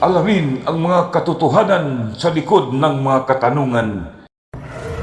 alamin ang mga katotohanan sa likod ng mga katanungan.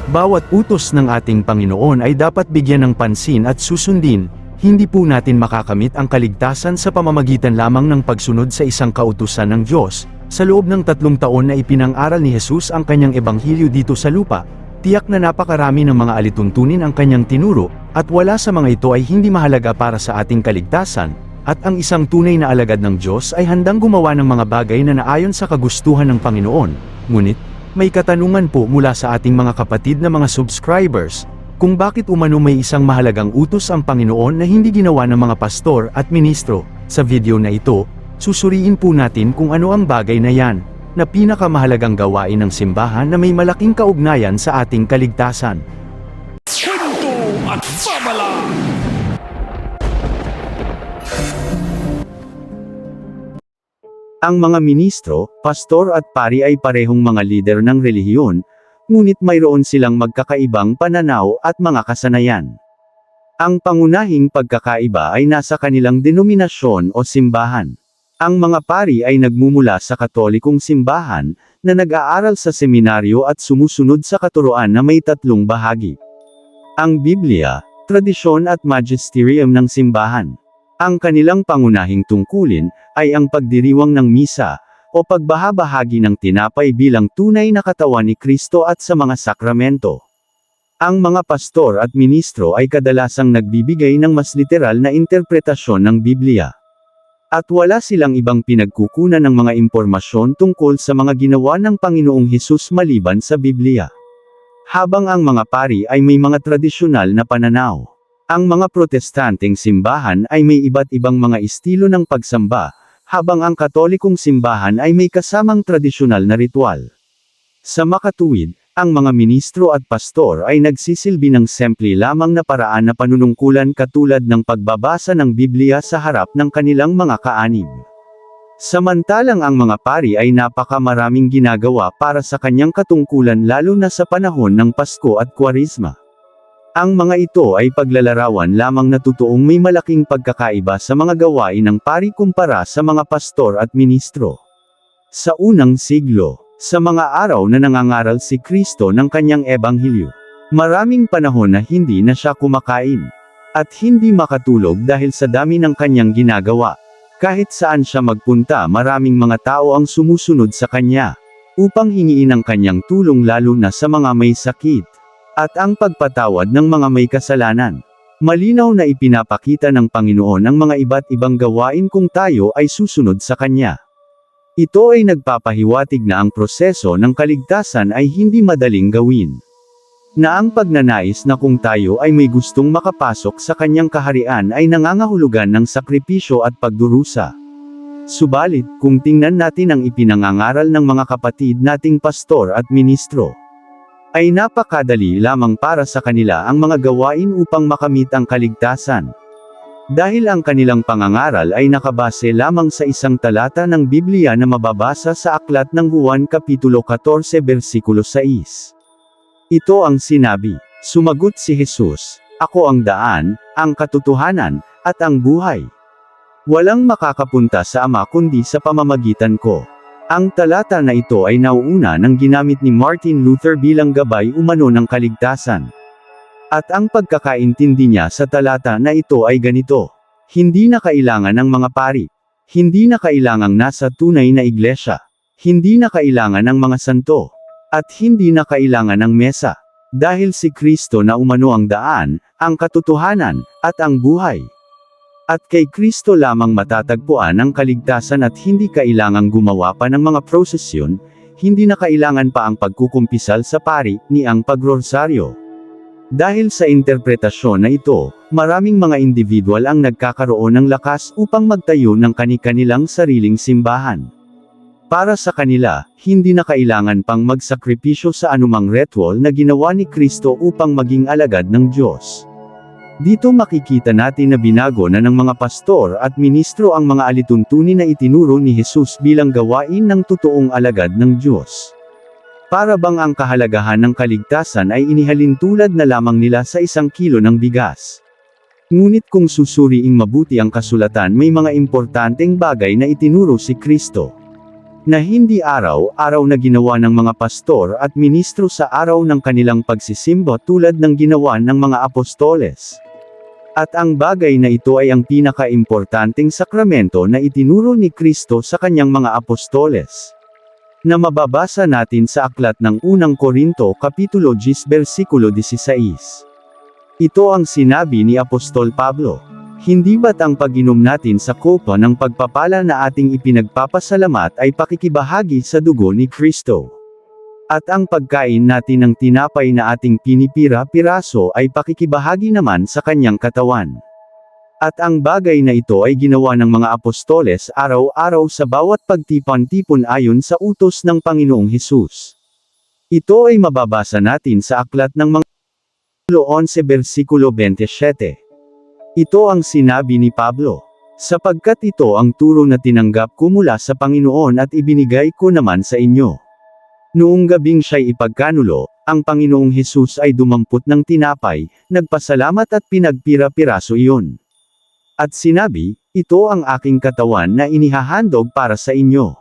Bawat utos ng ating Panginoon ay dapat bigyan ng pansin at susundin, hindi po natin makakamit ang kaligtasan sa pamamagitan lamang ng pagsunod sa isang kautusan ng Diyos. Sa loob ng tatlong taon na ipinang-aral ni Jesus ang kanyang ebanghelyo dito sa lupa, tiyak na napakarami ng mga alituntunin ang kanyang tinuro, at wala sa mga ito ay hindi mahalaga para sa ating kaligtasan, at ang isang tunay na alagad ng Diyos ay handang gumawa ng mga bagay na naayon sa kagustuhan ng Panginoon. Ngunit, may katanungan po mula sa ating mga kapatid na mga subscribers, kung bakit umano may isang mahalagang utos ang Panginoon na hindi ginawa ng mga pastor at ministro. Sa video na ito, susuriin po natin kung ano ang bagay na yan, na pinakamahalagang gawain ng simbahan na may malaking kaugnayan sa ating kaligtasan. Kwento at babala. Ang mga ministro, pastor at pari ay parehong mga lider ng relihiyon, ngunit mayroon silang magkakaibang pananaw at mga kasanayan. Ang pangunahing pagkakaiba ay nasa kanilang denominasyon o simbahan. Ang mga pari ay nagmumula sa katolikong simbahan, na nag-aaral sa seminaryo at sumusunod sa katuroan na may tatlong bahagi. Ang Biblia, tradisyon at magisterium ng simbahan. Ang kanilang pangunahing tungkulin, ay ang pagdiriwang ng misa, o pagbahabahagi ng tinapay bilang tunay na katawan ni Kristo at sa mga sakramento. Ang mga pastor at ministro ay kadalasang nagbibigay ng mas literal na interpretasyon ng Biblia. At wala silang ibang pinagkukunan ng mga impormasyon tungkol sa mga ginawa ng Panginoong Hesus maliban sa Biblia. Habang ang mga pari ay may mga tradisyonal na pananaw. Ang mga protestanteng simbahan ay may iba't ibang mga estilo ng pagsamba, habang ang katolikong simbahan ay may kasamang tradisyonal na ritual. Sa makatuwid, ang mga ministro at pastor ay nagsisilbi ng simple lamang na paraan na panunungkulan katulad ng pagbabasa ng Biblia sa harap ng kanilang mga kaanib. Samantalang ang mga pari ay napakamaraming ginagawa para sa kanyang katungkulan lalo na sa panahon ng Pasko at Kwarisma. Ang mga ito ay paglalarawan lamang na totoong may malaking pagkakaiba sa mga gawain ng pari kumpara sa mga pastor at ministro. Sa unang siglo, sa mga araw na nangangaral si Kristo ng kanyang ebanghelyo, maraming panahon na hindi na siya kumakain at hindi makatulog dahil sa dami ng kanyang ginagawa. Kahit saan siya magpunta maraming mga tao ang sumusunod sa kanya, upang hingiin ang kanyang tulong lalo na sa mga may sakit, at ang pagpatawad ng mga may kasalanan. Malinaw na ipinapakita ng Panginoon ang mga iba't ibang gawain kung tayo ay susunod sa Kanya. Ito ay nagpapahiwatig na ang proseso ng kaligtasan ay hindi madaling gawin. Na ang pagnanais na kung tayo ay may gustong makapasok sa kanyang kaharian ay nangangahulugan ng sakripisyo at pagdurusa. Subalit, kung tingnan natin ang ipinangangaral ng mga kapatid nating pastor at ministro, ay napakadali lamang para sa kanila ang mga gawain upang makamit ang kaligtasan. Dahil ang kanilang pangangaral ay nakabase lamang sa isang talata ng Biblia na mababasa sa aklat ng Juan Kapitulo 14 versikulo 6. Ito ang sinabi, sumagot si Jesus, Ako ang daan, ang katotohanan, at ang buhay. Walang makakapunta sa Ama kundi sa pamamagitan ko. Ang talata na ito ay nauuna ng ginamit ni Martin Luther bilang gabay umano ng kaligtasan. At ang pagkakaintindi niya sa talata na ito ay ganito. Hindi na kailangan ng mga pari. Hindi na kailangang nasa tunay na iglesia. Hindi na kailangan ng mga santo. At hindi na kailangan ng mesa. Dahil si Kristo na umano ang daan, ang katotohanan, at ang buhay. At kay Kristo lamang matatagpuan ang kaligtasan at hindi kailangang gumawa pa ng mga prosesyon, hindi na kailangan pa ang pagkukumpisal sa pari, ni ang pagrosaryo. Dahil sa interpretasyon na ito, maraming mga individual ang nagkakaroon ng lakas upang magtayo ng kani-kanilang sariling simbahan. Para sa kanila, hindi na kailangan pang magsakripisyo sa anumang ritual na ginawa ni Kristo upang maging alagad ng Diyos. Dito makikita natin na binago na ng mga pastor at ministro ang mga alituntunin na itinuro ni Jesus bilang gawain ng totoong alagad ng Diyos. Para bang ang kahalagahan ng kaligtasan ay inihalin tulad na lamang nila sa isang kilo ng bigas. Ngunit kung susuriing mabuti ang kasulatan may mga importanteng bagay na itinuro si Kristo. na hindi araw-araw na ginawa ng mga pastor at ministro sa araw ng kanilang pagsisimba tulad ng ginawa ng mga apostoles. At ang bagay na ito ay ang pinaka-importanting sakramento na itinuro ni Kristo sa kanyang mga apostoles. Na mababasa natin sa aklat ng unang Korinto Kapitulo 10 versikulo 16. Ito ang sinabi ni Apostol Pablo. Hindi ba't ang pag-inom natin sa kopa ng pagpapala na ating ipinagpapasalamat ay pakikibahagi sa dugo ni Kristo? At ang pagkain natin ng tinapay na ating pinipira-piraso ay pakikibahagi naman sa kanyang katawan. At ang bagay na ito ay ginawa ng mga apostoles araw-araw sa bawat pagtipon-tipon ayon sa utos ng Panginoong Hesus. Ito ay mababasa natin sa aklat ng mga 11 versikulo 27. Ito ang sinabi ni Pablo. Sapagkat ito ang turo na tinanggap ko mula sa Panginoon at ibinigay ko naman sa inyo. Noong gabing siya'y ipagkanulo, ang Panginoong Hesus ay dumampot ng tinapay, nagpasalamat at pinagpira-piraso iyon. At sinabi, ito ang aking katawan na inihahandog para sa inyo.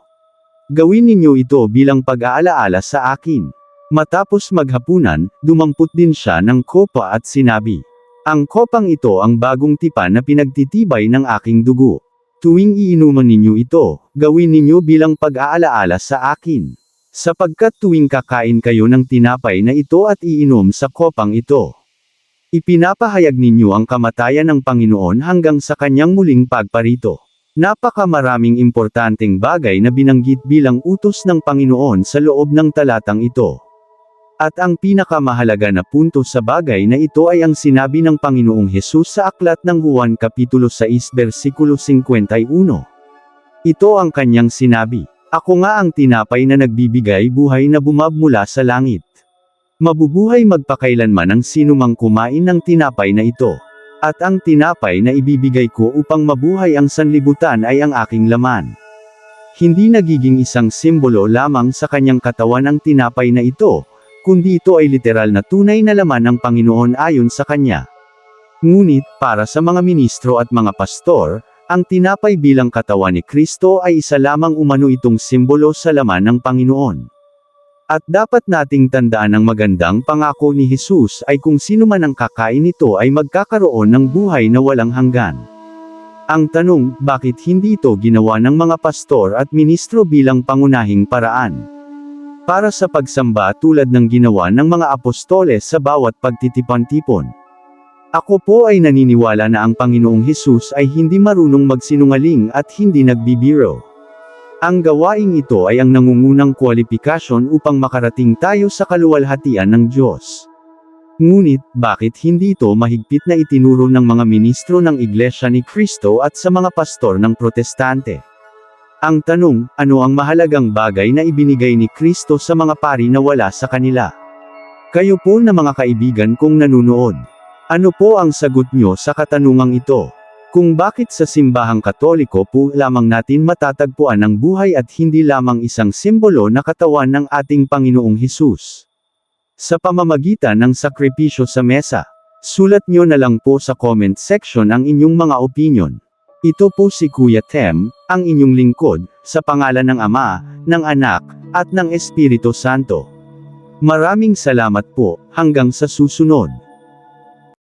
Gawin ninyo ito bilang pag-aalaala sa akin. Matapos maghapunan, dumampot din siya ng kopa at sinabi, ang kopang ito ang bagong tipan na pinagtitibay ng aking dugo. Tuwing iinuman ninyo ito, gawin ninyo bilang pag-aalaala sa akin. Sapagkat tuwing kakain kayo ng tinapay na ito at iinom sa kopang ito. Ipinapahayag ninyo ang kamatayan ng Panginoon hanggang sa kanyang muling pagparito. Napakamaraming importanteng bagay na binanggit bilang utos ng Panginoon sa loob ng talatang ito. At ang pinakamahalaga na punto sa bagay na ito ay ang sinabi ng Panginoong Hesus sa aklat ng Juan Kapitulo 6 versikulo 51. Ito ang kanyang sinabi, Ako nga ang tinapay na nagbibigay buhay na bumabmula sa langit. Mabubuhay magpakailanman ang sinumang kumain ng tinapay na ito. At ang tinapay na ibibigay ko upang mabuhay ang sanlibutan ay ang aking laman. Hindi nagiging isang simbolo lamang sa kanyang katawan ang tinapay na ito, kundi ito ay literal na tunay na laman ng Panginoon ayon sa Kanya. Ngunit, para sa mga ministro at mga pastor, ang tinapay bilang katawan ni Kristo ay isa lamang umano itong simbolo sa laman ng Panginoon. At dapat nating tandaan ang magandang pangako ni Jesus ay kung sino man ang kakain nito ay magkakaroon ng buhay na walang hanggan. Ang tanong, bakit hindi ito ginawa ng mga pastor at ministro bilang pangunahing paraan? para sa pagsamba tulad ng ginawa ng mga apostoles sa bawat pagtitipan-tipon. Ako po ay naniniwala na ang Panginoong Hesus ay hindi marunong magsinungaling at hindi nagbibiro. Ang gawaing ito ay ang nangungunang kwalifikasyon upang makarating tayo sa kaluwalhatian ng Diyos. Ngunit, bakit hindi ito mahigpit na itinuro ng mga ministro ng Iglesia ni Kristo at sa mga pastor ng Protestante? Ang tanong, ano ang mahalagang bagay na ibinigay ni Kristo sa mga pari na wala sa kanila? Kayo po na mga kaibigan kong nanunood. Ano po ang sagot nyo sa katanungang ito? Kung bakit sa simbahang katoliko po lamang natin matatagpuan ang buhay at hindi lamang isang simbolo na katawan ng ating Panginoong Hesus? Sa pamamagitan ng sakripisyo sa mesa. Sulat nyo na lang po sa comment section ang inyong mga opinion. Ito po si Kuya Tem, ang inyong lingkod, sa pangalan ng Ama, ng Anak, at ng Espiritu Santo. Maraming salamat po, hanggang sa susunod.